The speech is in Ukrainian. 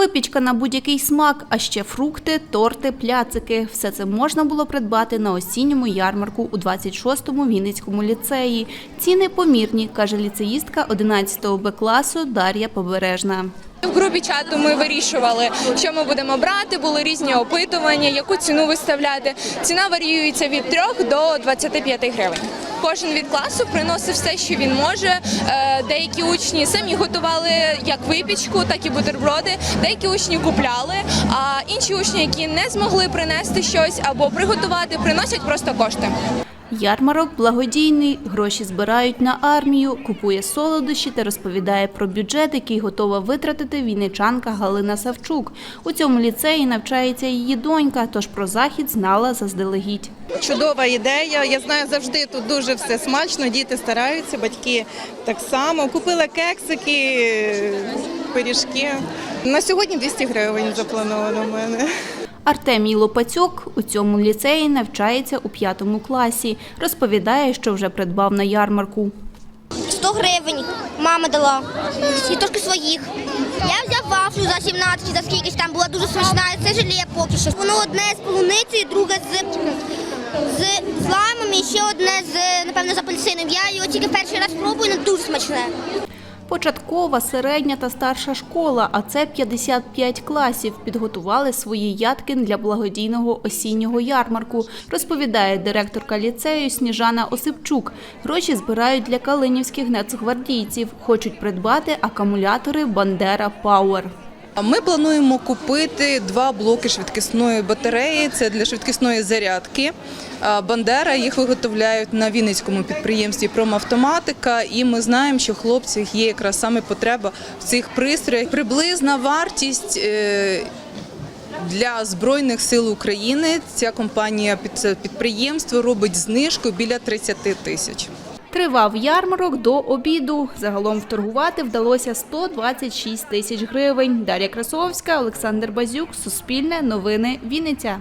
Випічка на будь-який смак, а ще фрукти, торти, пляцики. Все це можна було придбати на осінньому ярмарку у 26-му Вінницькому ліцеї. Ціни помірні, каже ліцеїстка 11 Б класу Дар'я Побережна. В групі чату ми вирішували, що ми будемо брати. Були різні опитування, яку ціну виставляти. Ціна варіюється від 3 до 25 гривень. Кожен від класу приносив все, що він може. Е, Деякі учні самі готували як випічку, так і бутерброди. Деякі учні купляли. А інші учні, які не змогли принести щось або приготувати, приносять просто кошти. Ярмарок благодійний, гроші збирають на армію, купує солодощі та розповідає про бюджет, який готова витратити вінничанка Галина Савчук. У цьому ліцеї навчається її донька, тож про захід знала заздалегідь. Чудова ідея. Я знаю, завжди тут дуже все смачно. Діти стараються, батьки так само. Купила кексики, пиріжки. На сьогодні 200 гривень заплановано в мене. Артемій Лопацюк у цьому ліцеї навчається у п'ятому класі. Розповідає, що вже придбав на ярмарку. 100 гривень мама дала. І трошки своїх. Я взяв вафлю за 17, за скількись там була дуже смачна. Це желе поки що. Воно одне з полуниці, друге з, з, з лаймом і ще одне з, напевно, з апельсином. Я його тільки перший раз пробую, але дуже смачне. Початкова, середня та старша школа, а це 55 класів, підготували свої ядки для благодійного осіннього ярмарку, розповідає директорка ліцею Сніжана Осипчук. Гроші збирають для калинівських нацгвардійців. Хочуть придбати акумулятори Бандера Пауер. Ми плануємо купити два блоки швидкісної батареї. Це для швидкісної зарядки. Бандера їх виготовляють на Вінницькому підприємстві Промавтоматика. І ми знаємо, що хлопців є якраз саме потреба в цих пристроях. Приблизна вартість. е, Для збройних сил України ця компанія під підприємство робить знижку біля 30 тисяч. Тривав ярмарок до обіду. Загалом вторгувати вдалося 126 тисяч гривень. Дар'я Красовська, Олександр Базюк, Суспільне, Новини, Вінниця.